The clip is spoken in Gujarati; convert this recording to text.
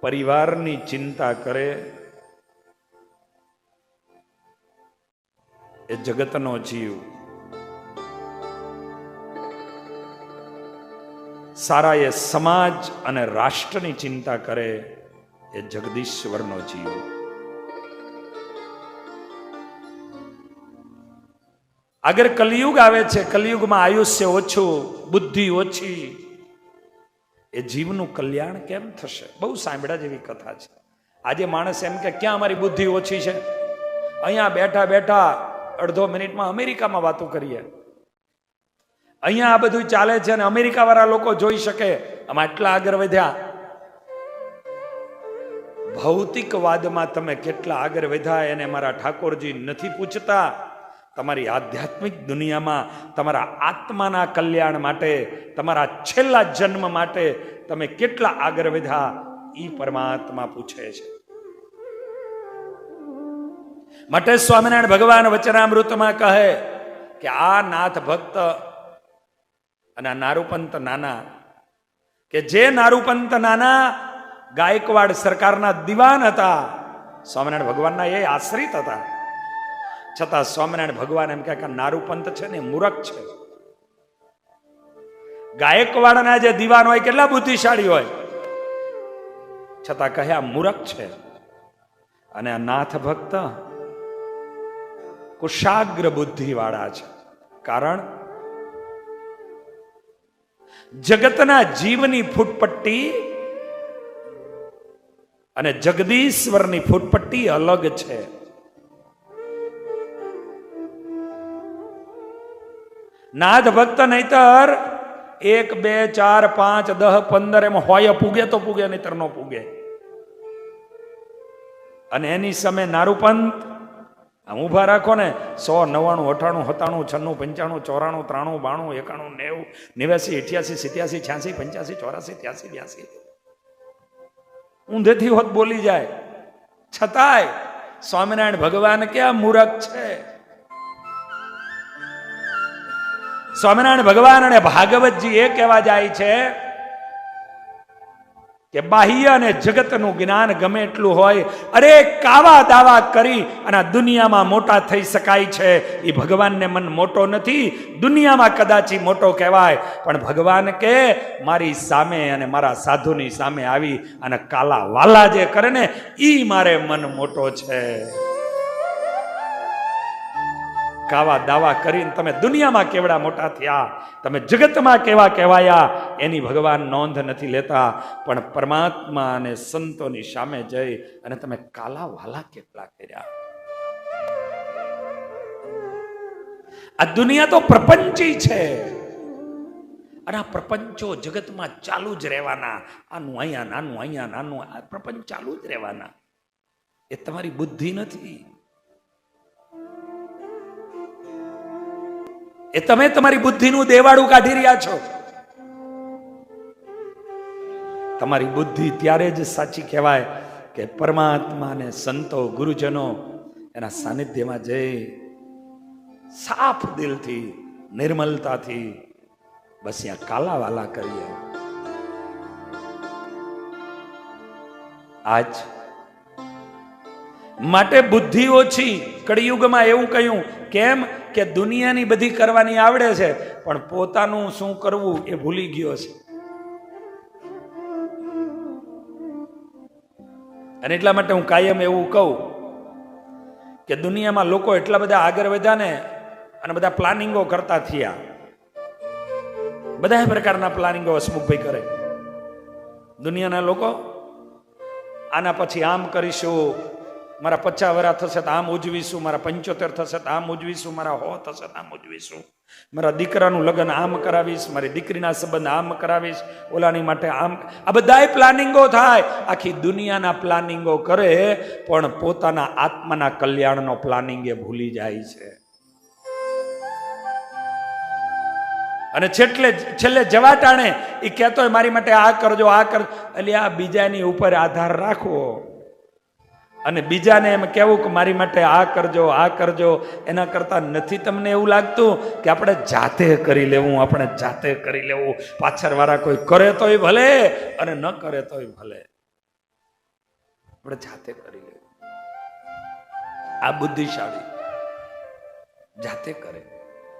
પરિવારની ચિંતા કરે, એ જગતનો જીવ. સારા એ સમાજ અને રાષ્ટ્રની ચિંતા કરે, એ જગદીશ્વરનો જીવ. આગળ કલયુગ આવે છે, કલયુગમાં આયુષ્ય ઓછું, બુદ્ધિ ઓછી. એ જીવનું કલ્યાણ કેમ થશે? બહુ સાંભળ્યા જેવી કથા છે. આજે માણસ એમ કે, ક્યાં અમારી બુદ્ધિ ઓછી છે? અહીંયા બેઠા બેઠા અડધો મિનિટમાં અમેરિકામાં વાતો કરીએ. અહીંયા આ બધું ચાલે છે અને અમેરિકા વાળા લોકો જોઈ શકે, આમાં આટલા આગળ વધ્યા. ભૌતિકવાદમાં તમે કેટલા આગળ વધ્યા એને મારા ઠાકોરજી નથી પૂછતા. તમારી આધ્યાત્મિક દુનિયામાં તમારા આત્માના કલ્યાણ માટે, તમારા છેલ્લા જન્મ માટે તમે કેટલા આગળ વધ્યા એ પરમાત્મા પૂછે છે. માટે સ્વામિનારાયણ ભગવાન વચનામૃતમાં કહે કે આ નાથ ભક્ત અને આ નારૂપંત નાના કે જે નારૂપંત નાના ગાયકવાડ સરકારના દિવાન હતા, સ્વામિનારાયણ ભગવાનના એ આશ્રિત હતા. છતાં સ્વામિનારાયણ ભગવાન એમ કે નારૂપંત છે ને મૂરખ છે. ગાયકવાડના જે દિવાન હોય, કેટલા બુદ્ધિશાળી હોય. છતાં કહ્યા મૂરખ છે. અને આ નાથ ભક્ત કુશાગ્ર બુદ્ધિવાળા છે. કારણ જગતના જીવની ફૂટપટ્ટી અને જગદીશ્વરની ફૂટપટ્ટી અલગ છે. નાથ ભક્ત નહીતર એક, બે, ચાર, પાંચ, દહ, પંદર એમાં હોય પૂગે તો પૂગે, નહીતર ન પૂગે. અને એની સામે નારૂપંત આમ ઊભા રાખો ને, સો નવ્વાણું, અઠાણું, સત્તાણું, છન્નું, પંચાણું, ચોરાણું, ત્રાણું, બાણું, એકાણું, નેવું, નેવ્યાસી, અઠ્યાસી, સિત્યાસી, છ્યાસી, પંચ્યાસી, ચોરાસી, ત્યાસી, બ્યાસી. ઊંધેથી હોત બોલી જાય. છતાંય સ્વામિનારાયણ ભગવાન ક્યાં મૂરખ છે? સ્વામિનારાયણ ભગવાન અને ભાગવતજી એ કહેવા જાય છે કે બાહ્ય અને જગતનું જ્ઞાન ગમે એટલું હોય, અરે કાવા દાવા કરી અને દુનિયામાં મોટા થઈ શકાય છે. એ ભગવાનને મન મોટો નથી, દુનિયામાં કદાચી મોટો કહેવાય, પણ ભગવાન કે મારી સામે અને મારા સાધુની સામે આવી અને કાલા વાલા જે કરે ને એ મારે મન મોટો છે. કાવા દાવા કરીને તમે દુનિયામાં કેવડા મોટા થયા? તમે જગતમાં કેવા કહેવાયા? એની ભગવાન નોંધ નથી લેતા. પણ પરમાત્મા અને સંતોની સામે જઈ અને તમે કાલા વાલા કેટલા કર્યા? આ દુનિયા તો પ્રપંચી છે. અને આ પ્રપંચો જગતમાં ચાલુ જ રહેવાના. આનું અહીંયા નાનું અહીંયા નાનું આ પ્રપંચ ચાલુ જ રહેવાના. એ તમારી બુદ્ધિ નથી. એ તમે તમારી બુદ્ધિનું દેવાળું કાઢી રહ્યા છો. તમારી બુદ્ધિ ત્યારે જ સાચી કહેવાય કે પરમાત્મા ને સંતો, ગુરુજનો એના સાનિધ્યમાં જઈ સાફ દિલથી, નિર્મલતાથી બસ અહીંયા કાલાવાલા કરીએ. આજ માટે બુદ્ધિ ઓછી. કળિયુગમાં એવું કહ્યું, કેમ કે દુનિયાની બધી કરવાની આવડે છે, પણ પોતાનું શું કરવું એ ભૂલી ગયો છે. અને એટલા માટે હું કાયમ એવું કહું કે દુનિયામાં લોકો એટલા બધા આગળ વધ્યા ને, અને બધા પ્લાનિંગો કરતા થયા. બધા પ્રકારના પ્લાનિંગો હસમુખભાઈ કરે. દુનિયાના લોકો, આના પછી આમ કરીશું મારા પચાસ વરા થશે તો આમ ઉજવીશું, મારા પંચોતેર થશે તો આમ ઉજવીશું, મારા હો થશે તો આમ ઉજવીશું. મારા દીકરાનું લગ્ન આમ કરાવીશ, મારી દીકરીના સંબંધ આમ કરાવીશ, ઓલાની માટે આમ, આ બધાય પ્લાનિંગો થાય. આખી દુનિયાના પ્લાનિંગો કરે, પણ પોતાના આત્માના કલ્યાણનો પ્લાનિંગ એ ભૂલી જાય છે. અને છેટલે, છેલ્લે જવા ટાણે એ કહેતો મારી માટે આ કરજો, આ કર એટલે આ બીજાની ઉપર આધાર રાખવો. અને બીજાને એમ કહેવું કે મારી માટે આ કરજો આ કરજો. એના કરતાં નથી તમને એવું લાગતું કે આપણે જાતે કરી લેવું, આપણે જાતે કરી લેવું. પાછળવાળા કોઈ કરે તોય ભલે અને ન કરે તોય ભલે. આપણે જાતે કરી લેવું. આ બુદ્ધિશાળી જાતે કરે.